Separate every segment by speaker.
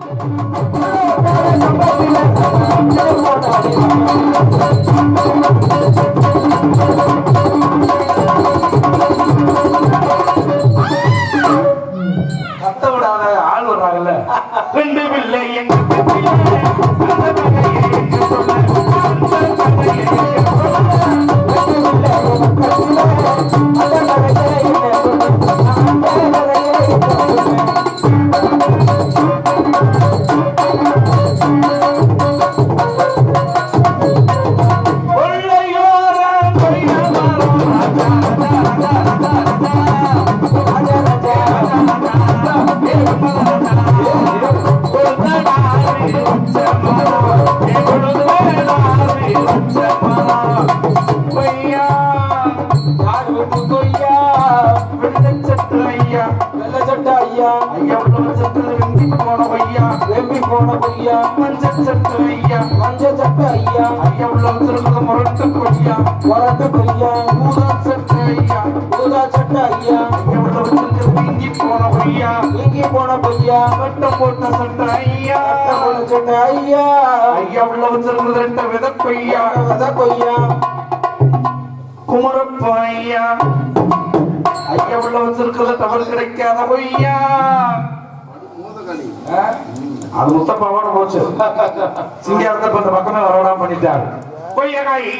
Speaker 1: கத்த வீட்டு கொய்யா? வெள்ளைச்சட்டு ஐயா,
Speaker 2: வெள்ளச்சட்டை ஐயா.
Speaker 1: ஐயா உள்ள சத்துல வெம்பி போன கொய்யா,
Speaker 2: வெம்பி போன கொய்யா
Speaker 1: மஞ்சள் சட்டு ஐயா,
Speaker 2: மஞ்சள் சட்டை ஐயா.
Speaker 1: ஐயா உள்ள வச்சிருக்கிறது முரட்டு கொய்யா,
Speaker 2: வரட்டு கொய்யா
Speaker 1: ஊதா சட்டு ஐயா,
Speaker 2: ஊதா சட்டை ஐயா.
Speaker 1: ஐயா உள்ள வச்சிருக்கிறது வீங்கி போன கொய்யா,
Speaker 2: நீங்கி போன கொய்யா
Speaker 1: வட்டம் போட்ட சட்டு ஐயா,
Speaker 2: சட்டை ஐயா.
Speaker 1: ஐயா உள்ள வச்சிருக்கிறது ரெட்ட வித கொய்யா,
Speaker 2: வித கொய்யா
Speaker 1: குமரப்ப ஐயா, ஐயா உள்ள வச்சிருக்கிறது தவறு கிடைக்காத கொய்யா. ஆ? அது முத்தப்பாவோட போச்சு. சிங்காரத்தை இந்த பக்கமே வரவிடாம பண்ணிட்டாரு. கொய்யகாய்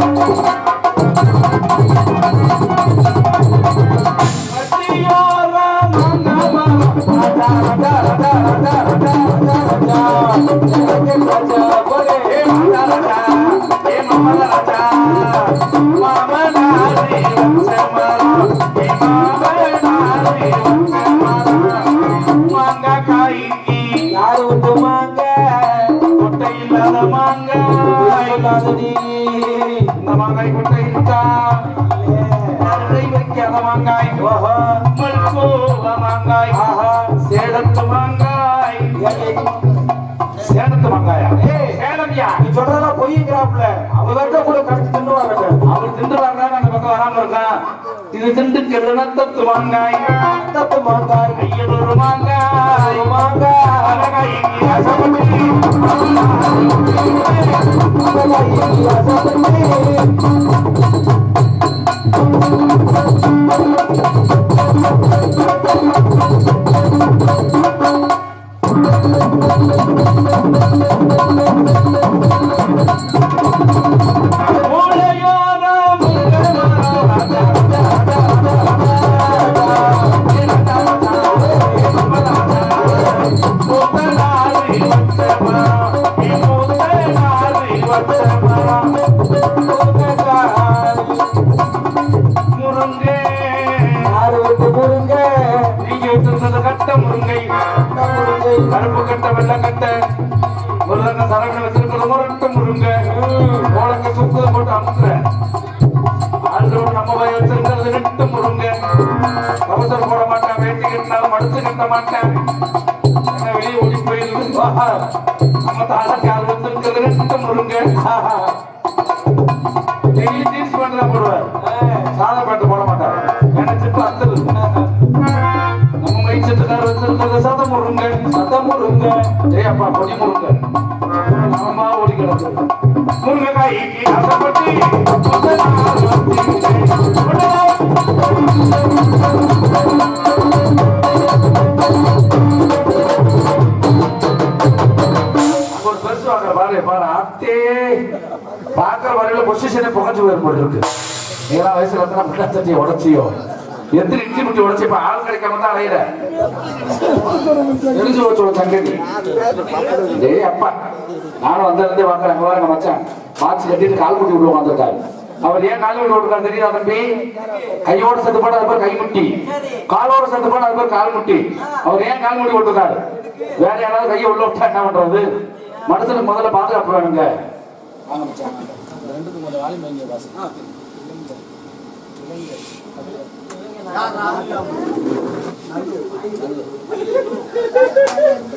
Speaker 2: யாரு
Speaker 1: இது தத்து நத்தத்து மாங்காய்
Speaker 2: தத்து மாங்காய்
Speaker 1: ஐயனூர் மாங்காய்
Speaker 2: மாங்காய்
Speaker 1: அழகாய் இங்கே அசப்பட்டு கவசம் போட மாட்டேன் வேட்டி கட்டினாலும் மடுத்து கட்ட மாட்டேன். வெளியே ஓடி போயிருக்கு நம்ம தாளக்கு ஆள் வச்சிருக்கிறது ரெட்டு முருங்கை. டெய்லி ஜீன்ஸ் பேண்ட் தான் போடுவார். சாதா பேண்ட் போட மாட்டார். நினைச்சிட்டு அத்தது நம்ம மைண்ட் வச்சிருக்கிறது சதம் முருங்க. சதம் முருங்க. ஏய் அப்பா பொடி முருங்க. அம்மா ஓடி கிடக்கு முருங்கைக்காய் அசப்பட்டி அங்க ஒரு பெருசு வாங்குற பாரு பாரு வரையில பொசிஷனே புகஞ்சு போயிரு போட்டு இருக்கு. ஏழாம் வயசுல வந்து நம்ம சட்டியை உடச்சியோ? எத்தனை இட்லி முட்டி உடச்சி இப்ப ஆள் கிடைக்காம தான் அலையிற தெரிஞ்சு வச்சோட தங்கடி டேய் அப்பா. நானும் வந்திருந்தே வாக்குறேன் அங்க பாருங்க மச்சான். மாச்சு கட்டிட்டு கால் குட்டி விட்டு உட்காந்துருக்காரு அவர் ஏன் கால் விட்டு விட்டுருக்காரு தெரியுதா தம்பி? கையோட செத்து போட அது பேர் கை முட்டி. காலோட செத்து போட அது பேர் கால் முட்டி. அவர் ஏன் கால் முட்டி விட்டுருக்காரு வேற யாராவது கையை உள்ள விட்டா என்ன பண்றது? மனுஷனுக்கு முதல்ல பாதுகாப்பு வேணுங்க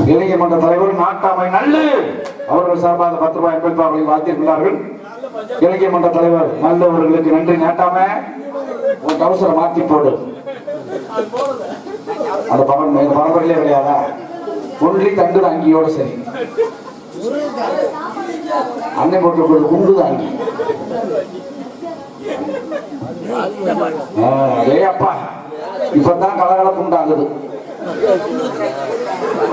Speaker 1: இளைஞர் மன்ற தலைவர் நாட்டாமை நல்லு. அவர்கள் சார்பாக பத்து ரூபாய் எண்பத்தி ரூபாய் வாழ்த்தியிருக்கிறார்கள் இலக்கிய மன்ற தலைவர் நல்லவர்களுக்கு நன்றி நாட்டாம உன் கவசரை மாத்தி போடு. அந்த பவன் இந்த பரம்பரையிலே கிடையாதா? ஒன்றி தண்டு அங்கியோட சரி. அண்ணன் போட்டு போடு குண்டு தாங்கி ஏ அப்பா இப்பதான் கலகலப்பு உண்டாகுது.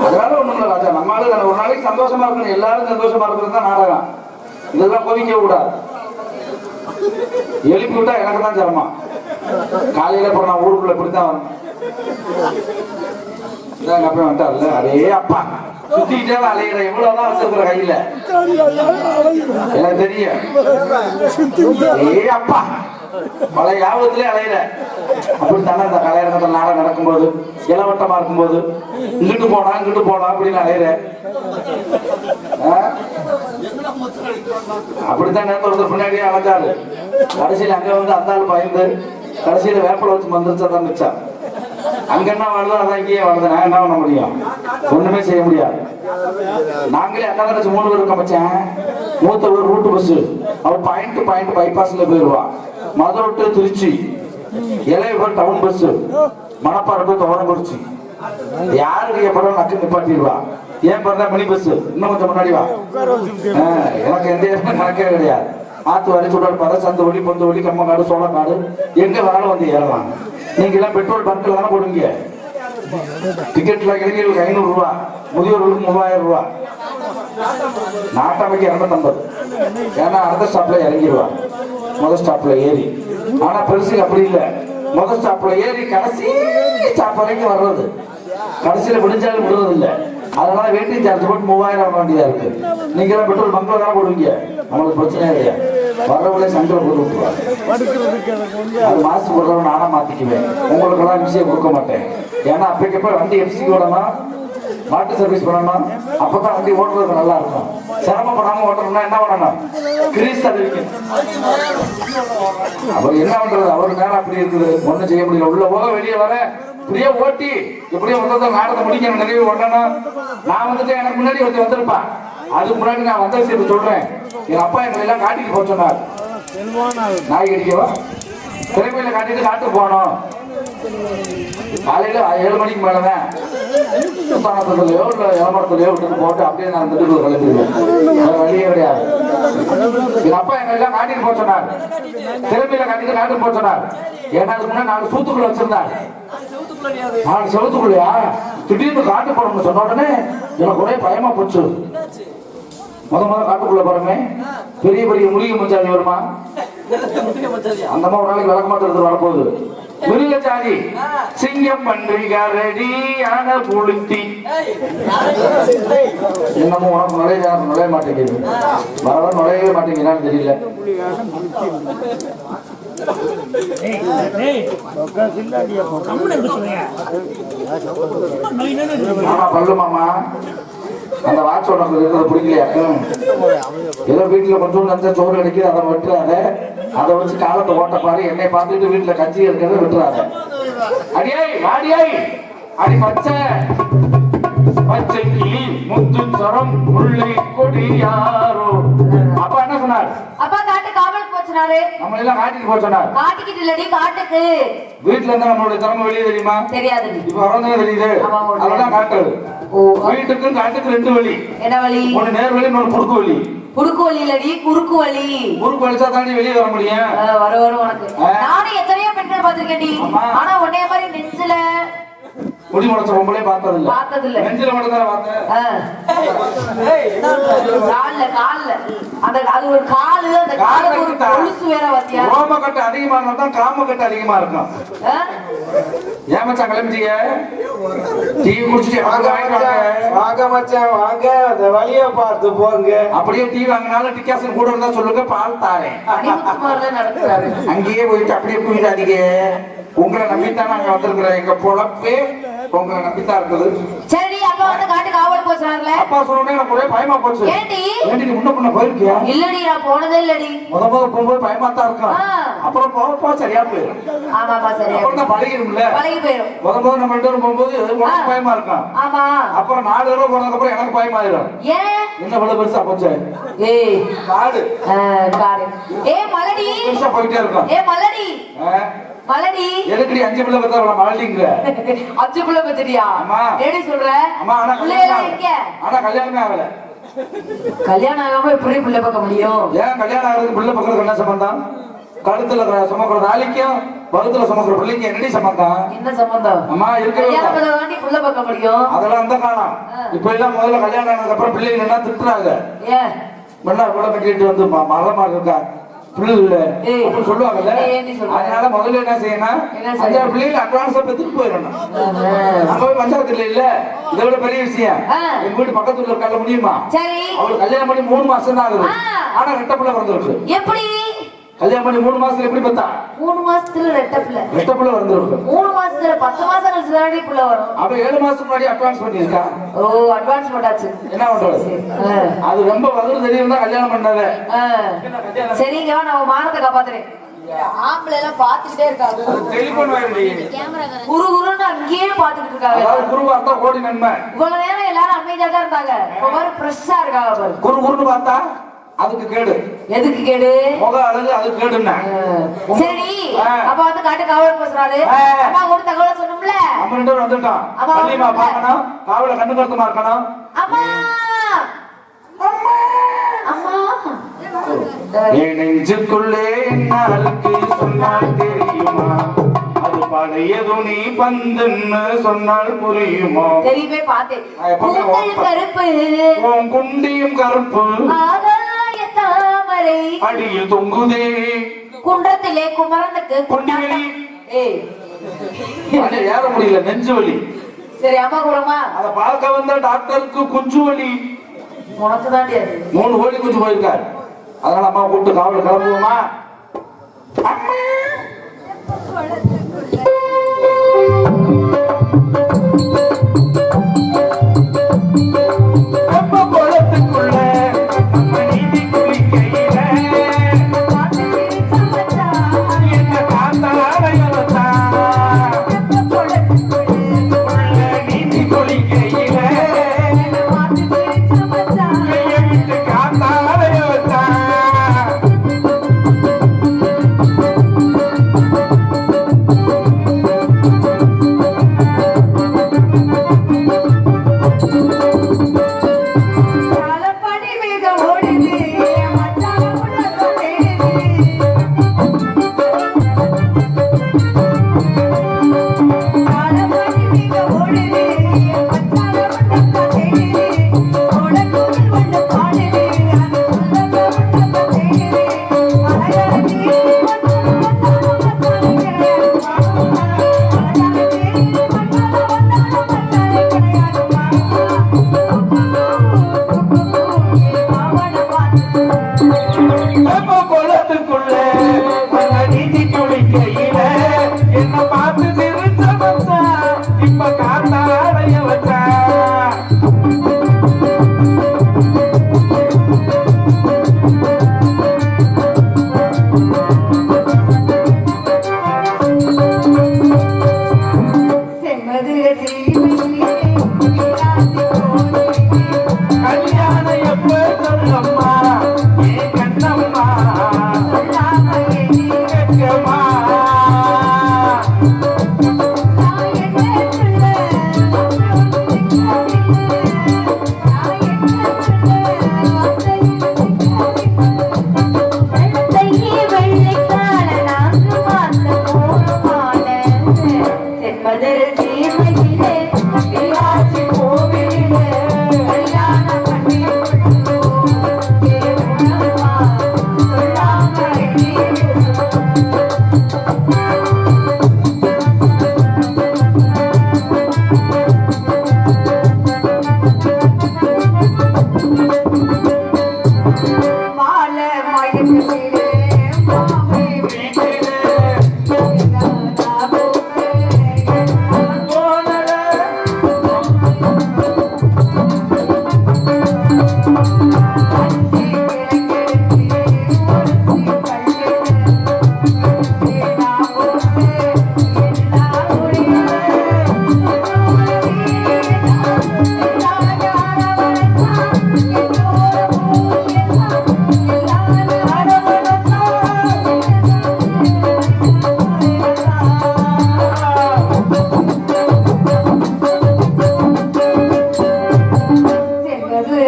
Speaker 1: அதனால ஒண்ணும் ராஜா. நம்மளால ஒரு நாளைக்கு சந்தோஷமா இருக்கணும். எல்லாரும் சந்தோஷமா இருக்கிறது தான் நாடகம். இதெல்லாம் கொதிக்க கூடாது. எழுப்பி விட்டா எனக்கு தான் சிரமம். காலையில போற நான் ஊருக்குள்ள இப்படித்தான் எங்க அப்பா வந்துட்டார்ல? அதே அப்பா. சுத்திக்கிட்டே அலையிற. எவ்வளவுதான் வச்சிருக்கிற கையில? எனக்கு தெரியும். ஏ அப்பா. பல யாபத்திலே அலையிற தானே இந்த கலையரங்கத்தில் நாடகம் நடக்கும்போது இளவட்டமா இருக்கும்போது இங்கிட்டு போனா இங்கிட்டு போனா அப்படின்னு அலையிற. அப்படித்தான் நேரத்தில் ஒருத்தர் பின்னாடியே அலைஞ்சாரு. கடைசியில் அங்க வந்து அந்த ஆள் பயந்து கடைசியில வேப்பலை வச்சு மந்திரிச்சா தான் மிச்சம். அங்க என்ன வருதோ அதான் இங்கேயே வருது. நான் என்ன பண்ண முடியும்? ஒண்ணுமே செய்ய முடியாது. நாங்களே அக்கா தங்கச்சி மூணு பேர் இருக்கோம் மச்சான். மூத்த ஒரு ரூட்டு பஸ் அவன் பாயிண்ட் பாயிண்ட் பைபாஸ்ல போயிருவா. மதுரை டு திருச்சி இளையவர் டவுன் பஸ் மணப்பாறை துவரங்குறிச்சி யாருக்கு எப்பறம் நக்கு நிப்பாட்டிடுவா? ஏன் பிறந்தா மினி பஸ் இன்னும் கொஞ்சம் முன்னாடி வா. எனக்கு எந்த கணக்கே கிடையாது. ஆத்து வரி சுடல் பத சந்த ஒளி பொந்த ஒளி கம்மங்காடு சோளக்காடு எங்க வேணாலும் வந்து ஏறலாம். நீங்க எல்லாம் பெட்ரோல் பங்க்ல தானே கொடுங்க டிக்கெட்ல இளைஞர்களுக்கு ஐநூறு ரூபா முதியோர்களுக்கு மூவாயிரம் ரூபா. நாட்டாமைக்கு இரநூத்தம்பது. ஏன்னா அடுத்த ஸ்டாப்ல இறங்கிடுவா. முதல் ஸ்டாப்ல ஏறி. ஆனா பெருசுக்கு அப்படி இல்ல. முதல் ஸ்டாப்ல ஏறி கடைசி ஸ்டாப் வரைக்கும் வர்றது. கடைசியில விடிஞ்சாலும் விடுறது இல்ல. அதனால வெயிட்டிங் சார்ஜ் போட்டு மூவாயிரம் ஆக வேண்டியதா இருக்கு. நீங்க எல்லாம் பெட்ரோல் பங்க்ல தான் போடுவீங்க? நம்மளுக்கு பிரச்சனை இல்லையா? வர்றவங்களே சங்கல போட்டு விட்டுருவாங்க. அது மாசு போடுறவங்க நானா மாத்திக்குவேன். உங்களுக்கு எல்லாம் எம்சியை கொடுக்க மாட்டேன். ஏன்னா அப்பக்கப்ப வண்டி எம்சிக்கு விடணும் மாட்டு சர்வீஸ் பண்ணணும்? அப்பதான் வண்டி ஓட்டுறதுக்கு நல்லா இருக்கும். சிரமப்படாம ஓட்டணும்னா என்ன பண்ணணும்? கிரீஸ் தடவிக்கணும் அவர் என்ன பண்றது? அவர் மேல அப்படி இருக்குது. ஒன்றும் செய்ய முடியல. உள்ள போக வெளியே வர இப்படியே ஓட்டி இப்படியே வந்ததை நாடத்தை முடிக்கணும் நிறைய ஓட்டணும் நான் வந்துட்டு எனக்கு முன்னாடி ஒருத்தர் வந்திருப்பான் அதுக்கு முன்னாடி நான் வந்த விஷயத்தை சொல்றேன். எங்க அப்பா எங்களை எல்லாம் காட்டிட்டு போக சொன்னார். நாய் கடிக்கவா திறமையில காட்டிட்டு காட்டு போனோம். காலையில ஏழு மணிக்கு மேலதான். சுத்தானத்துலயோ இல்ல இளமரத்துலயோ விட்டு போட்டு அப்படியே நான் திண்டுக்கல் கிளம்பிடுவேன். வழியே கிடையாது. எங்க அப்பா எங்க எல்லாம் காட்டிட்டு போக சொன்னார். திறமையில காட்டிட்டு காட்டு போக சொன்னார். ஏன்னா அதுக்கு முன்னாடி நாலு சூத்துக்குள்ள வச்சிருந்தார். நாலு செவத்துக்குள்ளயா? திடீர்னு காட்டு போடணும்னு சொன்ன உடனே எனக்கு ஒரே பயமா போச்சு. முத முத காட்டுக்குள்ள போறமே பெரிய பெரிய முருகி மஞ்சாதி வருமா? அந்த ஒரு நாளைக்கு விளக்கமா எடுத்து வரப்போகுது. மிருகச்சாதி சிங்கம் பன்றி கரடி யானை புளுத்தி என்னமோ உனக்கு நுழைய எனக்கு நுழைய மாட்டேங்குது. வர வர நுழையவே மாட்டேங்கிறான்னு தெரியல. மாமா பல்லு மாமா. அந்த வாட்ச் உனக்கு இருக்கிறது பிடிக்கலையாக்கும் ஏதோ வீட்டுல கொஞ்சம் நஞ்ச சோறு கிடைக்குது அதை விட்டுறாத அதை வச்சு காலத்தை ஓட்ட பாரு. என்னை பார்த்துட்டு வீட்டுல கஞ்சி இருக்கிறத விட்டுறாத. அடியை வாடியை அடி பச்சை. பச்சை கிளி முத்து சரம் முல்லை கொடி யாரோ. அப்பா என்ன சொன்னார்?
Speaker 3: அப்பா காட்டு காவலுக்கு போச்சுனாரு
Speaker 1: நம்ம எல்லாம் காட்டிட்டு போக சொன்னார்.
Speaker 3: காட்டுக்கிட்டு இல்லடி காட்டுக்கு.
Speaker 1: வீட்டுல இருந்தா நம்மளுடைய திறமை வெளியே தெரியுமா?
Speaker 3: தெரியாது
Speaker 1: இப்ப வரதானே தெரியுது. அதெல்லாம் காட்டுறது. வீட்டுக்கும் காட்டுக்கு ரெண்டு வழி.
Speaker 3: என்ன வழி?
Speaker 1: ஒண்ணு நேர் வழி இன்னொரு குறுக்கு வழி.
Speaker 3: குறுக்கு வழி இல்லடி குறுக்கு வழி
Speaker 1: குறுக்கு வழிச்சா தாண்டி வெளியே வர முடியும்
Speaker 3: வர வர உனக்கு. நானும் எத்தனையோ பெண்கள் பார்த்திருக்கேன்டி. ஆனா உன்னைய மாதிரி நெஞ்சில
Speaker 1: முடி முளைச்ச பொம்பளே பார்த்தது இல்ல
Speaker 3: பார்த்தது இல்ல.
Speaker 1: நெஞ்சில மட்டும் தானே பார்த்தேன்.
Speaker 3: கால்ல கால்ல. அந்த அது ஒரு காலு அந்த கால ஒரு கொலுசு வேற வத்தியா
Speaker 1: ரோம கட்டு அதிகமா இருந்தா காம கட்டு அதிகமா இருக்கும். ஏன் மச்சான் கிளம்பிட்டீங்க? டீ குடிச்சிட்டு
Speaker 2: வாங்க மச்சான்,
Speaker 1: வாங்க.
Speaker 2: அந்த வழிய பார்த்து போங்க.
Speaker 1: அப்படியே டீ வாங்கினாலும் டிக்காசன் கூட இருந்தா சொல்லுங்க பால் தாரேன். அங்கேயே போயிட்டு அப்படியே போயிடாதீங்க உங்களை நம்பித்தான் நாங்க வந்திருக்கிறோம். எங்க பொழப்பே உங்களை நம்பித்தான் இருக்குது.
Speaker 3: சரி அப்பா வந்து காட்டு காவலுக்கு போச்சுனார்ல
Speaker 1: அப்பா சொன்னோடனே எனக்கு ஒரே பயமா போச்சு.
Speaker 3: ஏண்டி?
Speaker 1: ஏண்டி நீ முன்ன பண்ண போயிருக்கியா?
Speaker 3: இல்லடி நான் போனதே இல்லடி.
Speaker 1: முத முத போகும்போது பயமா தான் இருக்கும். அப்புறம் போக போக சரியா போயிடும்
Speaker 4: ஆமாப்பா சரியா
Speaker 1: அப்புறம் தான் பழகிடும்ல.
Speaker 4: பழகி போயிடும்
Speaker 1: முத முத நம்ம ரெண்டு பேரும் போகும்போது உனக்கு பயமா இருக்கும்
Speaker 4: ஆமா.
Speaker 1: அப்புறம் நாலு தடவை போனதுக்கு அப்புறம் எனக்கு பயமாயிரும்.
Speaker 4: ஏன்?
Speaker 1: என்ன இவ்வளவு பெருசா போச்சு?
Speaker 4: ஏய்.
Speaker 1: காடு.
Speaker 4: காடு. ஏ மலடி.
Speaker 1: பெருசா போயிட்டே இருக்கும்
Speaker 4: ஏ மலடி. மலடி.
Speaker 1: எதுக்குடி அஞ்சு பிள்ளை பத்தா அவளை மழலிங்கிற
Speaker 4: அச்சு புள்ள பத்திரியா
Speaker 1: ஆமா.
Speaker 4: ஏடி சொல்ற?
Speaker 1: அம்மா ஆனா கல்யாணம் ஆகல. ஆனா கல்யாணமே ஆகல.
Speaker 4: கல்யாணம் ஆகாம எப்படி பிள்ளை பார்க்க முடியும்?
Speaker 1: ஏன் கல்யாணம் ஆகிறதுக்கு பிள்ளை பக்கத்துக்கு என்ன சம்பந்தம்? கழுத்துல சுமக்கிற தாலிக்கும் வகுத்துல சுமக்கிற பிள்ளைக்கு என்னடி சம்பந்தம்?
Speaker 4: என்ன சம்பந்தம்?
Speaker 1: அம்மா.
Speaker 4: பண்ண வேண்டி புள்ள பார்க்க முடியும்.
Speaker 1: அதெல்லாம் அந்த காலம். இப்ப எல்லாம் முதல்ல கல்யாணம் ஆனதுக்கு அப்புறம் பிள்ளைங்க என்ன திட்டுறாங்க.
Speaker 4: ஏன்?
Speaker 1: மண்ணா கூட கட்டிட்டு வந்து மரமா இருக்கா அப்படி சொல்லுவாங்கல்ல? அதனால முதல்ல என்ன செய்யணும்? அஞ்சாறு பிள்ளைங்க அட்வான்ஸா பெற்றுட்டு போயிடணும். அங்க போய் பஞ்சாயத்து இல்ல இல்ல. இதை விட பெரிய விஷயம். எங்க வீட்டு பக்கத்துல இருக்கால முடியுமா?
Speaker 4: சரி.
Speaker 1: அவளுக்கு கல்யாணம் பண்ணி மூணு மாசம் தான் ஆகுது. ஆனா ரெட்ட பிள்ளை பிறந்திருக்கு.
Speaker 4: எப்படி?
Speaker 1: கல்யாணம் பண்ணி மூணு மாசத்துல எப்படி பார்த்தா?
Speaker 4: மூணு மாசத்துல ரெட்ட பிள்ளை.
Speaker 1: ரெட்ட பிள்ளை வந்திருக்கு
Speaker 4: மூணு மாசத்துல பத்து மாசம் கழிச்சு தானடி புள்ள வரும்.
Speaker 1: அவ ஏழு மாசத்துக்கு முன்னாடி அட்வான்ஸ் பண்ணியிருக்கா?
Speaker 4: ஓ அட்வான்ஸ் போட்டாச்சு.
Speaker 1: என்ன பண்றது. அது ரொம்ப வகுறு தெரியும் தான் கல்யாணம் பண்ணாத.
Speaker 4: சரிங்க நான் உன் மானத்தை காப்பாத்துறேன். ஆம்பளை எல்லாம் பாத்துக்கிட்டே இருக்காங்க.
Speaker 1: டெலிபோன்
Speaker 4: குரு குருன்னு அங்கேயே பாத்துக்கிட்டு இருக்காங்க.
Speaker 1: கோடி நன்மை
Speaker 4: இவ்வளவு நேரம் எல்லாரும் அமைதியா தான் இருந்தாங்க. இப்ப மாதிரி ஃப்ரெஷ்ஷா இருக்காங்க
Speaker 1: குரு குருன்னு பார்த்தா? அதுக்கு கேடு.
Speaker 4: எதுக்கு கேடு?
Speaker 1: முக அழகு அது கேடுன்னா.
Speaker 4: சரி. அப்ப வந்து காட்டு காவல் பேசுறாரு. அம்மா கூட தகவலை சொன்னோம்ல
Speaker 1: நம்ம ரெண்டு பேரும் வந்துட்டோம் பள்ளிமா. பார்க்கணும். காவல கண்ணு கருத்துமா இருக்கணும்?
Speaker 4: அம்மா! அம்மா!
Speaker 1: என் நெஞ்சுக்குள்ளே என்னாருக்கு சொன்னால் தெரியுமா? அது பழைய துணி பந்துன்னு சொன்னால் புரியுமா?
Speaker 4: தெரியுமே பார்த்தேன். கருப்பு.
Speaker 1: உன் குண்டியும் கருப்பு.
Speaker 4: தாமரை
Speaker 1: அடியில் தொங்குதே.
Speaker 4: குன்றத்திலே குமரனுக்கு
Speaker 1: குண்டிகளி ஏற முடியல நெஞ்சு வலி.
Speaker 4: சரி அம்மா கூடமா?
Speaker 1: அத பார்க்க வந்த டாக்டருக்கு குஞ்சு வலி.
Speaker 4: உனக்கு தாண்டி
Speaker 1: மூணு கோழி குஞ்சு போயிருக்காரு. அதனால அம்மா கூப்பிட்டு காவல் கிளம்புவோமா? அம்மா.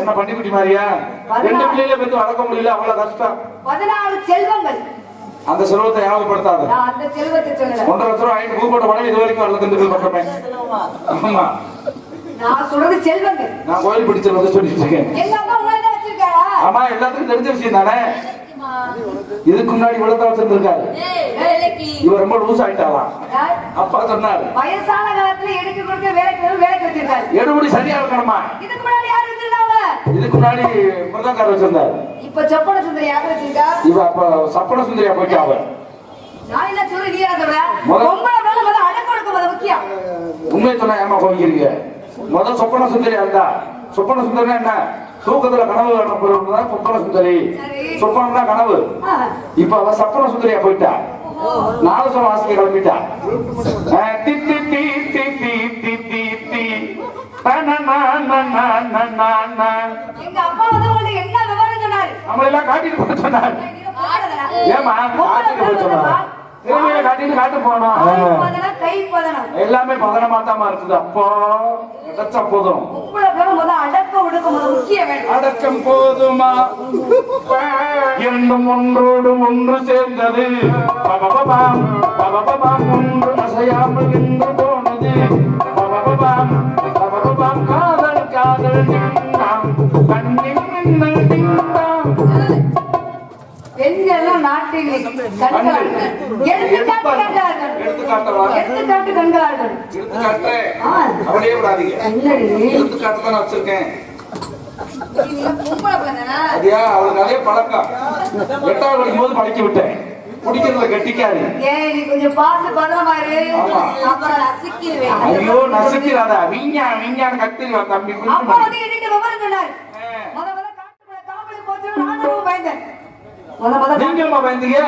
Speaker 1: என்ன பண்ணிக்குட்டி மாதிரியா ரெண்டு பிள்ளைகளை பெற்று வளர்க்க முடியல அவ்வளவு கஷ்டம்.
Speaker 3: பதினாறு செல்வங்கள்.
Speaker 1: அந்த செல்வத்தை ஞாபகப்படுத்தாத. ஒன்றரை லட்சம் ரூபாய் வாங்கிட்டு புதுக்கோட்டை படம் இது வரைக்கும் வரல திண்டுக்கல் பக்கமே ஆமா.
Speaker 3: நான் சொல்றது செல்வங்கள்.
Speaker 1: நான் கோயில் பிடிச்சது வந்து சொல்லிட்டு இருக்கேன். ஆமா எல்லாத்துக்கும் தெரிஞ்ச விஷயம் தானே? இதுக்கு முன்னாடி இவ்வளவு வச்சிருந்திருக்காரு. இவர் ரொம்ப லூஸ் ஆயிட்டாலாம்? அப்பா சொன்னாரு.
Speaker 3: வயசான காலத்துல எடுக்க கொடுக்க வேலைக்கு வேலைக்கு வச்சிருக்காரு.
Speaker 1: எடுபடி சரியா இருக்கணுமா
Speaker 3: இதுக்கு முன்னாடி யார் வச்சிருந்தாங்க
Speaker 1: இதுக்கு முன்னாடி மிருதங்கார் வச்சிருந்தாரு.
Speaker 3: இப்ப சொப்பன சுந்தரி யார் வச்சிருக்கா?
Speaker 1: இவ அப்ப சப்பன சுந்தரியா போயிட்டு அவ.
Speaker 3: நான் என்ன சொல்றேன் நீ சொல்ற
Speaker 1: முத-
Speaker 3: பொம்பளை மேல முக்கியம்.
Speaker 1: உண்மையை சொன்னா ஏமா கோவிக்கிறீங்க? முதல் சொப்பன சுந்தரியா இருந்தா சொப்பன சுந்தரினா என்ன? தூக்கத்துல கனவு காணப்படுறது தான் சொப்பன சுந்தரி. சொப்பனம்னா கனவு. இப்ப அவ சப்பன சுந்தரியா போயிட்டா? நாலு சொல்ல வாசிக்க கிளம்பிட்டா?
Speaker 3: எங்க அப்பா வந்து உங்களுக்கு என்ன விவரம் சொன்னாரு
Speaker 1: எல்லாம் காட்டிட்டு போக சொன்னார். ஏமா காட்டிட்டு போக
Speaker 3: மேல
Speaker 1: காட்டிட்டு காட்டு போனோம்.
Speaker 3: கை பதனம்
Speaker 1: எல்லாமே பதனமா தான் இருக்குது அப்போ கிடைச்சா போதும்.
Speaker 3: அடக்கம் ஒடுக்கம் முக்கியம்
Speaker 1: அடக்கம் போதுமா இரண்டும் ஒன்றோடு ஒன்று சேர்ந்தது பபபபாம், பபபபாம், ஒன்று அசையாமல் நின்று போனது. பபபபாம், பாம் காதல் காதல் நின்றாம். கண்ணின் மின்னல் நின்றாம்.
Speaker 3: பெண்கள்லாம் நாட்டில் எடுத்துக்காட்டுகிறார்கள்
Speaker 1: அப்படியே விடாதீங்க. எடுத்துக்காட்டு தான் வச்சிருக்கேன். அது நிறைய பழக்கம். எட்டாவது போது படிக்க விட்டேன். குடிக்கிறதுல கெட்டிக்காரு
Speaker 3: ஏய் நீ கொஞ்சம் பார்த்து பதமா இரு. அப்புறம் நசுக்கிடுவேன்
Speaker 1: ஐயோ நசுக்கிறாதா. விஞ்ஞா விஞ்ஞான கத்திரிவா தம்பி
Speaker 3: அப்பா
Speaker 1: குஞ்சு
Speaker 3: வந்து என்கிட்ட விவரம் சொன்னார். முத முத காட்டுக்குள்ள காவலுக்கு போச்சு நானும் ரொம்ப பயந்தேன். முத முத
Speaker 1: நீங்க என்ன பயந்தீங்க?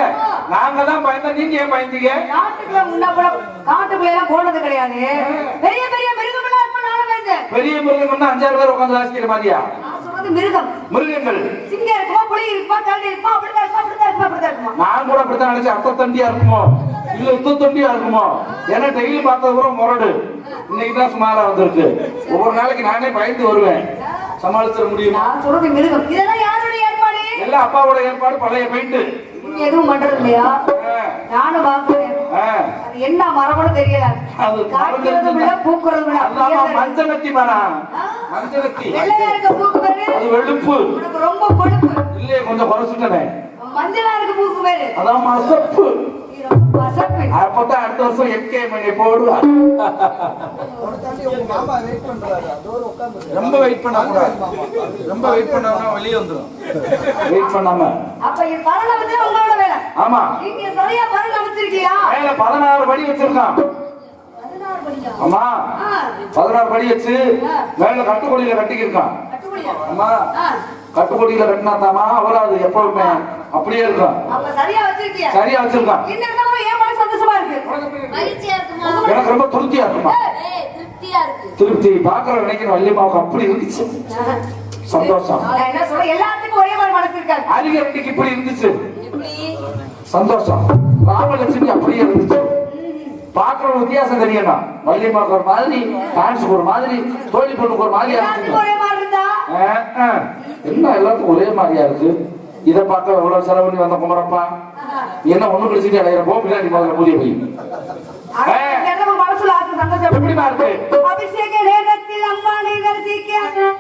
Speaker 1: நாங்க தான் பயந்தோம். நீங்க ஏன் பயந்தீங்க?
Speaker 3: காட்டுக்குள்ள முன்னா கூட காட்டுக்குள்ள எல்லாம் போனது கிடையாது. பெரிய பெரிய மிருகமெல்லாம் இருக்கும் நானும் பயந்தேன்.
Speaker 1: பெரிய மிருகம்னா அஞ்சாறு பேர் உட்காந்து வாசிக்கிற மாதிரியா?
Speaker 3: மிருகம்.
Speaker 1: மிருகங்கள்.
Speaker 3: சிங்கம் இருக்குமா புலி இருக்குமா கரடி இருக்குமா அப்படிதான் இருக்குமா அப்படிதான் இருக்குமா அப்படிதான் இருக்குமா?
Speaker 1: நான் கூட அப்படித்தான் நினைச்சேன். அத்த தண்டியா இருக்குமோ? இல்ல உத்து தண்டியா இருக்குமோ? ஏன்னா டெய்லி பார்த்தது கூட முரடு. இன்னைக்கு தான் சுமாரா வந்திருக்கு. ஒவ்வொரு நாளைக்கு நானே பயந்து வருவேன். சமாளிச்சிட முடியுமா?
Speaker 3: நான் சொல்றது மிருகம். இதெல்லாம் யாருடைய ஏற்பாடு?
Speaker 1: எல்லாம் அப்பாவோட ஏற்பாடு பழைய பெயிண்ட்
Speaker 3: எதுவும் பண்றது இல்லையா? நானும் பாக்குறேன் அது என்ன மரம்னு தெரியல. காய்க்கிறதும் இல்ல. பூக்குறதும் இல்ல.
Speaker 1: மஞ்சனத்தி மரம். மஞ்சனத்தி
Speaker 3: வெள்ளையா இருக்க பூக்கு பேரு
Speaker 1: அது வெளுப்பு.
Speaker 3: ரொம்ப கொழுப்பு.
Speaker 1: இல்லையே கொஞ்சம் குறைச்சிட்டனே.
Speaker 3: மஞ்சளா இருக்க பூக்கு பேரு
Speaker 1: அதான் மசப்பு. அப்பதான் அடுத்த வருஷம் எக்கே மணி போடுவார்
Speaker 2: ரொம்ப வெயிட் பண்ண ரொம்ப வெயிட் பண்ணா வெளியே வந்துடும்
Speaker 1: வெயிட் பண்ணாம.
Speaker 3: அப்ப வச்சு உங்களோட வேலை.
Speaker 1: ஆமா.
Speaker 3: நீங்க சரியா பரல வச்சிருக்கீங்களா
Speaker 1: மேல பதினாறு படி வச்சிருக்கான். ஆமா பதினாறு படி வச்சு மேல கட்டுக்கொடியில கட்டிக்கிருக்கான். ஆமா கட்டுக்கொடியில கட்டினாத்தாமா வராது எப்பவுமே. அப்படியே இருக்கும்
Speaker 3: அப்ப சரியா வச்சிருக்கியா?
Speaker 1: சரியா வச்சிருக்கான்.
Speaker 3: என் மனசு சந்தோஷமா இருக்கு.
Speaker 4: மகிழ்ச்சியா இருக்குமா?
Speaker 1: எனக்கு ரொம்ப திருப்தியா இருக்குமா?
Speaker 4: ஏய், திருப்தியா இருக்கு.
Speaker 1: திருப்தி பாக்குற நினைக்கிற வள்ளியம்மாவுக்கு அப்படி இருந்துச்சு. சந்தோஷம்.
Speaker 3: என்ன சொல்றேன்? எல்லாத்துக்கும் ஒரே மாதிரி மனசு இருக்காது.
Speaker 1: அலிகரண்டிக்கு இப்படி இருந்துச்சு. சந்தோஷம். ராமலட்சுமி அப்படியே இருந்துச்சு. பாக்குற வித்தியாசம் தெரியணும் வள்ளியம்மாவுக்கு ஒரு மாதிரி டான்ஸுக்கு ஒரு மாதிரி தோழி பொண்ணுக்கு ஒரு
Speaker 3: மாதிரி.
Speaker 1: என்ன எல்லாத்துக்கும் ஒரே மாதிரியா இருக்கு? இதை பார்த்து எவ்வளவு செலவு பண்ணி வந்த குமரப்பா? என்ன ஒண்ணு கழிச்சுட்டு அலையிற போ பின்னாடி முதல்ல பூஜை போய். எப்படிமா இருக்கு?
Speaker 3: அபிஷேக நேரத்தில் அம்மா நீங்கள் சீக்கிரம்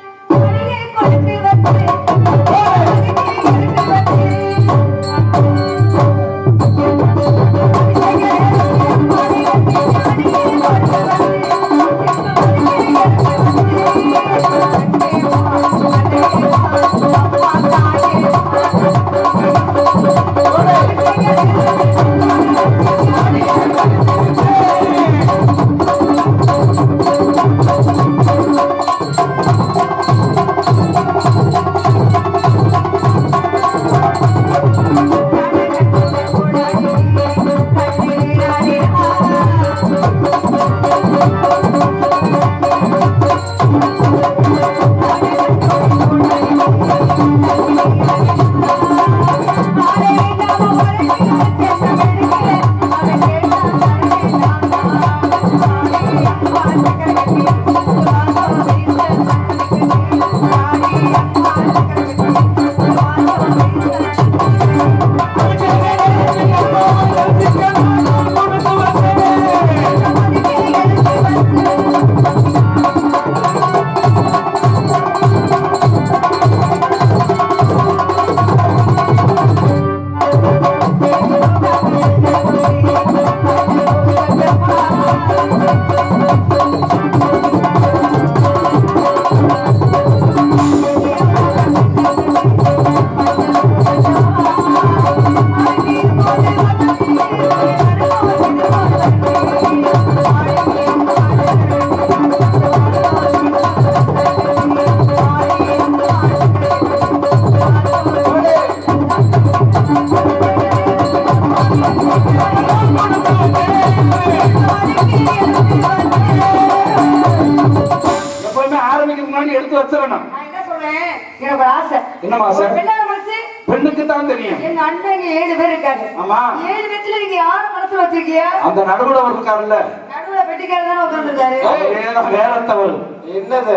Speaker 1: ஆமா
Speaker 3: ஏழு பேத்துல நீங்க யார மனசுல வச்சிருக்கீங்க
Speaker 1: அந்த நடுவுல ஒரு இருக்காருல்ல
Speaker 3: நடுவுல பெட்டிக்காரர் தானே உட்கார்ந்துருக்காரு.
Speaker 1: அவரேதான் வேறத்தவர்
Speaker 2: என்னது?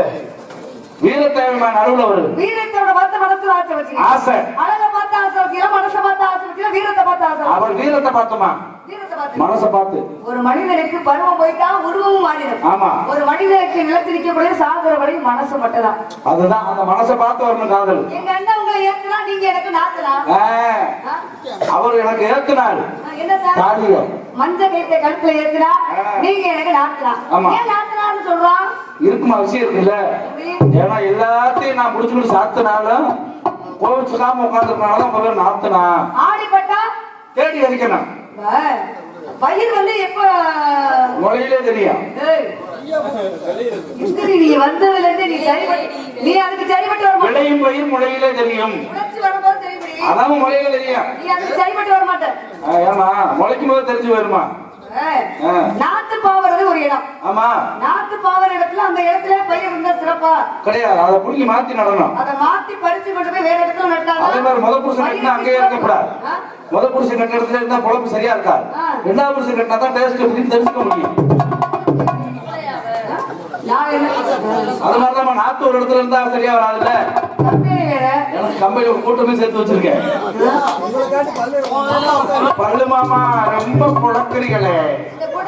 Speaker 1: வீரத்தேவமா நடுவுல ஒரு
Speaker 3: வீரத்தோட பார்த்த மனசுல ஆசை வச்சுக்க
Speaker 1: ஆசை.
Speaker 3: அழக பார்த்து ஆசை மனசை பார்த்து ஆசை வச்சுக்கலாம் வீரத்தை பார்த்து ஆசை.
Speaker 1: அவர் வீரத்தை பார்த்தோமா? மனசை பார்த்து.
Speaker 3: ஒரு மனிதனுக்கு பருவம் போயிட்டா உருவமும் மாறிடும்.
Speaker 1: ஆமா.
Speaker 3: ஒரு மனிதனுக்கு நிலத்து நிற்கக்கூடிய சாகுற வரை மனசு மட்டும்தான்.
Speaker 1: அதுதான் அந்த மனசை பார்த்து வரணும் காதல்.
Speaker 3: எங்க அண்ணன் உங்களை ஏத்துலாம் நீங்க எனக்கு நாத்தலாம்
Speaker 1: ஆ, அவர் எனக்கு ஏத்துனார்.
Speaker 3: என்ன சார்
Speaker 1: தாலிய
Speaker 3: மஞ்ச கைத்தை கழுத்துல ஏத்துனா நீங்க எனக்கு
Speaker 1: ஆமா.
Speaker 3: ஏன் நாத்தலாம்னு சொல்றான்?
Speaker 1: இருக்குமா விஷயம் இருக்குல்ல? ஏன்னா எல்லாத்தையும் நான் முடிச்சுட்டு சாத்தினாலும் கோவிச்சுக்காம உட்காந்துருக்கனாலதான் முதல்ல நாத்துனா.
Speaker 3: ஆடிப்பட்டா?
Speaker 1: தேடி அடிக்கணும்
Speaker 3: பயிர் வந்து எப்ப?
Speaker 1: முளையிலே தெரியும்
Speaker 3: நீ வந்ததுல இருந்து நீ சரிபட்டு நீ அதுக்கு சரிபட்டு வர
Speaker 1: விளையும் பயிர் முளையிலே தெரியும்
Speaker 3: உணர்ச்சி வரும்போது தெரியும்
Speaker 1: அதான் முளையில தெரியும்
Speaker 3: நீ அதுக்கு சரிபட்டு வர மாட்ட
Speaker 1: ஆ, ஏமா முளைக்கும் போது தெரிஞ்சு வருமா.
Speaker 3: நாத்து பாவறது ஒரு இடம்.
Speaker 1: ஆமா.
Speaker 3: நாத்து பாவற இடத்துல அந்த இடத்துல பயிர் இருந்தா சிறப்பா.
Speaker 1: கிடையாது. அதை புடுங்கி மாத்தி நடணும்.
Speaker 3: அதை மாத்தி பறிச்சு கொண்டு போய் வேற இடத்துல நட்டாங்க
Speaker 1: அதே மாதிரி முத புருஷன் அங்கேயே இருக்கக்கூடாது
Speaker 3: ஆ?
Speaker 1: முத புருஷன் கட்டின இடத்துல இருந்தா பொழப்பு சரியா இருக்காது.
Speaker 3: ஆ.
Speaker 1: ரெண்டாவது புருஷன் கட்டினா தான் டேஸ்ட் எப்படின்னு தெரிஞ்சுக்க முடியும். அது மாதிரிதான் நாத்து ஒரு இடத்துல இருந்தா சரியா வராதுல்ல. எனக்கு கம்பெனி ஒரு கூட்டமே சேர்த்து வச்சிருக்கேன். பல்லு மாமா ரொம்ப புழக்கிறீங்களே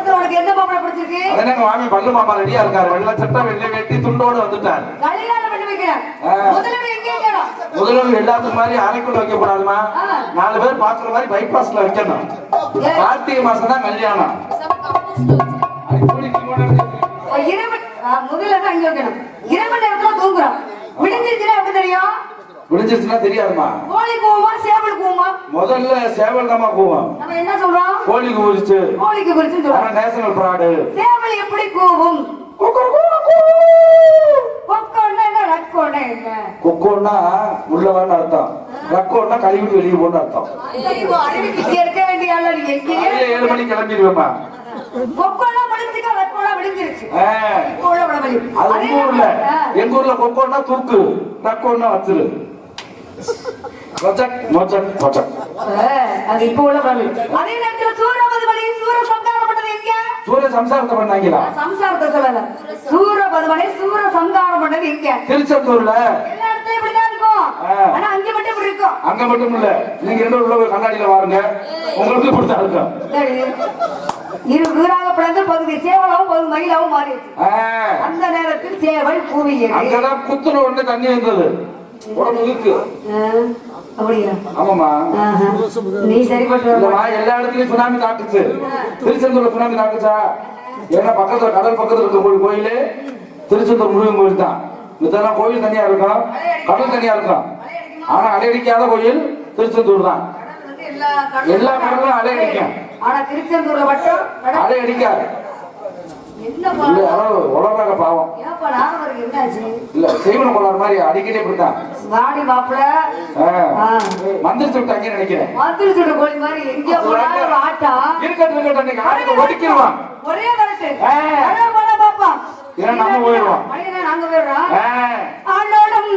Speaker 3: உனக்கு எந்த மாப்பிளை பிடிச்சிருக்கு?
Speaker 1: அதனால மாமி பல்லு மாமா ரெடியா இருக்காரு. வெள்ளை சட்டை வெள்ளை வெட்டி துண்டோட வந்துட்டார்.
Speaker 3: கல்யாணம் பண்ணி வைக்கிறேன். முதல்ல எங்கே
Speaker 1: மாதிரி அறைக்குள்ள வைக்க கூடாதுமா?
Speaker 3: ஆ.
Speaker 1: நாலு பேர் பாக்குற மாதிரி பைபாஸ்ல வைக்கணும். கார்த்திகை மாசம் தான் கல்யாணம்.
Speaker 3: இரவு முதல்ல தான் அங்க வைக்கணும். இரவு நேரத்துல தூங்குறோம். விடிஞ்சிருச்சுன்னா எப்படி தெரியும்?
Speaker 1: விடிஞ்சிருச்சுன்னா தெரியாதுமா
Speaker 3: கோழி கூவுமா சேவல் கூவுமா?
Speaker 1: முதல்ல சேவல் தாமா கூவும்.
Speaker 3: நம்ம என்ன சொல்றோம்?
Speaker 1: கோழி கூவிச்சு
Speaker 3: கோழிக்கு குறிச்சு சொல்றோம்.
Speaker 1: நேஷனல் ப்ராடு
Speaker 3: சேவல் எப்படி கூவும்? கொக்கோன்னா ரக்கோன்னா
Speaker 1: கொக்கோன்னா உள்ளவான்னு அர்த்தம். ரக்கோன்னா கழுவிட்டு வெளியே போன்னு அர்த்தம்.
Speaker 3: இருக்க வேண்டிய
Speaker 1: ஏழு மணிக்கு கிளம்பிடுவேமா
Speaker 3: கொக்கோனா முடிஞ்சுக்க ரக்கோனா விடிஞ்சிருச்சு.
Speaker 1: அது உங்க ஊர்ல. எங்க ஊர்ல கொக்கோன்னா தூக்கு. ரக்கோன்னா வச்சிரு. மொச்சக் மொச்சக் மொச்சக்.
Speaker 3: அது இப்போ உள்ள விடவழி. அதே நேரத்துல சூர எங்க?
Speaker 1: சூரிய சம்சாரத்தை பண்ணாங்களா?
Speaker 3: சம்சாரத்தை சொல்லல. சூரபதுமணி சூர சம்காரம் பண்ணது எங்க?
Speaker 1: திருச்செந்தூர்ல.
Speaker 3: எல்லா இடத்துலயும் இப்படிதான் இருக்கும்.
Speaker 1: ஆ.
Speaker 3: ஆனா அங்க மட்டும் இப்படி இருக்கும்.
Speaker 1: அங்க மட்டும் இல்ல. நீங்க ரெண்டு உள்ள கண்ணாடியில வாருங்க. உங்களுக்கு இப்படித்தான் இருக்கும்.
Speaker 3: இரு வீராக பிறந்த பகுதி சேவலாவும் பகுதி மயிலாவும் மாறிடுச்சு. அந்த நேரத்தில் சேவல் கூவியது
Speaker 1: அங்கதான் குத்துன உடனே தண்ணி இருந்தது. உடம்பு இருக்கு
Speaker 3: ஆ, அப்படியா
Speaker 1: ஆமாமா.
Speaker 3: நீ சரிப்பட்டு
Speaker 1: எல்லா இடத்துலயும் சுனாமி தாக்குச்சு. திருச்செந்தூர்ல சுனாமி தாக்குச்சா? ஏன்னா பக்கத்துல கடல் பக்கத்துல இருக்க கோயிலு திருச்செந்தூர் முருகன் கோயில் தான். இதெல்லாம் கோயில் தனியா இருக்கும். கடல் தனியா இருக்கும். ஆனா அலையடிக்காத கோயில் திருச்செந்தூர் தான்.
Speaker 3: எல்லா
Speaker 1: கடலும் அலை அடிக்கும்.
Speaker 3: ஆனா திருச்செந்தூர்ல மட்டும் கடல்
Speaker 1: அலை அடிக்காது
Speaker 3: என்னப்பா
Speaker 1: இல்ல யாரோ உலக பாவம் இல்ல செய்வன கொள்ளாத மாதிரி அடிக்கடி இப்படித்தான்.
Speaker 3: வாடி மாப்பிள.
Speaker 1: ஆ. மந்திரிச்சு விட்டாங்கன்னு நினைக்கிறேன்.
Speaker 3: மந்திரிச்சுட கோழி மாதிரி எங்க போனாலும் ஒரு ஆட்டம்
Speaker 1: இருக்கட்டும் இருக்கட்டும் ஆளுங்க ஒதுக்கிடுவான்
Speaker 3: ஒரே வரட்டு. பாப்பா.
Speaker 1: ஏன்னா நம்ம போயிடுவோம்.
Speaker 3: நாங்க போயிடுறோம்.
Speaker 1: ஆ.
Speaker 3: ஆடோளம்.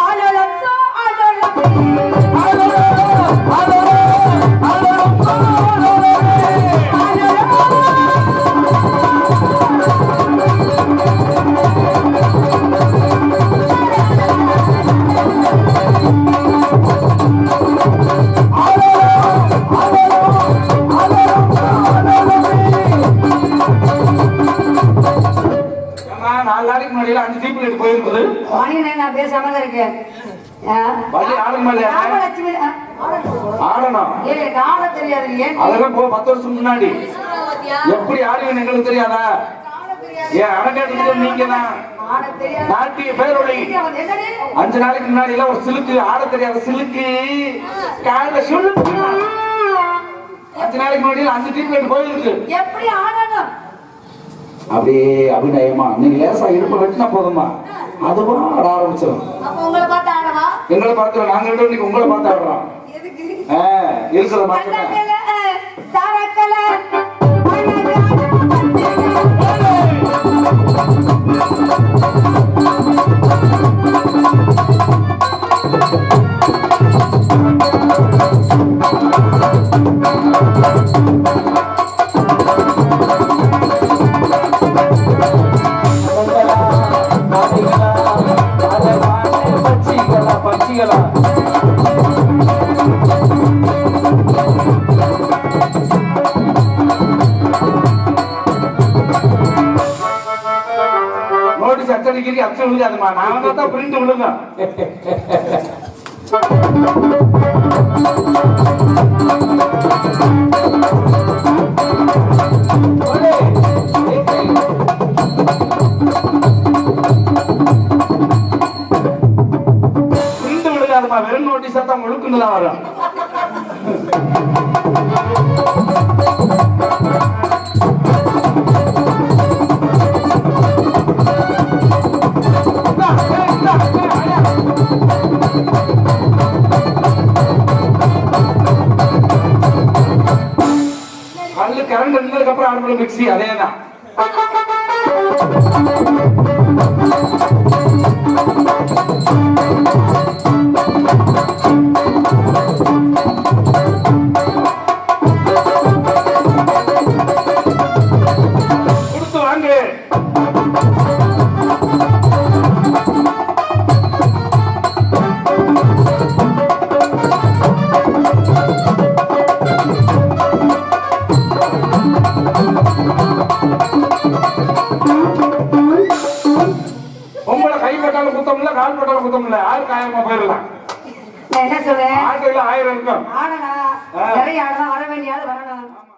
Speaker 3: ஆடோளம். ஆடோளம்.
Speaker 1: ஏம்மா, நாலு நாளைக்கு முன்னாடி அஞ்சு ஜீப்ல எடுத்து போயிருக்குது.
Speaker 3: நான் பேசாம இருக்கேன் ஆடணும்.
Speaker 1: அதெல்லாம் போ பத்து வருஷம் முன்னாடி. எப்படி ஆடுவீங்க எங்களுக்கு தெரியாதா? ஏன் அரங்கேற்றத்துக்கு நீங்க தான் நாட்டிய பேரொழி. அஞ்சு நாளைக்கு முன்னாடி எல்லாம் ஒரு சிலுக்கு ஆட தெரியாத சிலுக்கு. காலைல சுழுக்கு அஞ்சு நாளைக்கு முன்னாடி அஞ்சு டீம் போயிருக்கு
Speaker 3: எப்படி ஆடணும்
Speaker 1: அப்படியே அபிநயமா. நீங்க லேசா இடுப்பு வெட்டினா போதுமா அதுவும் ஆட ஆரம்பிச்சிடும் எங்களை பார்த்து நாங்க ரெண்டு இன்னைக்கு உங்களை பார்த்து ஆடுறோம். இருக்கிற Thank நான் தான் பிரிஞ்சு விழுங்க இருந்ததுக்கு அப்புறம் அடுப்புல மிக்ஸி அதே தான்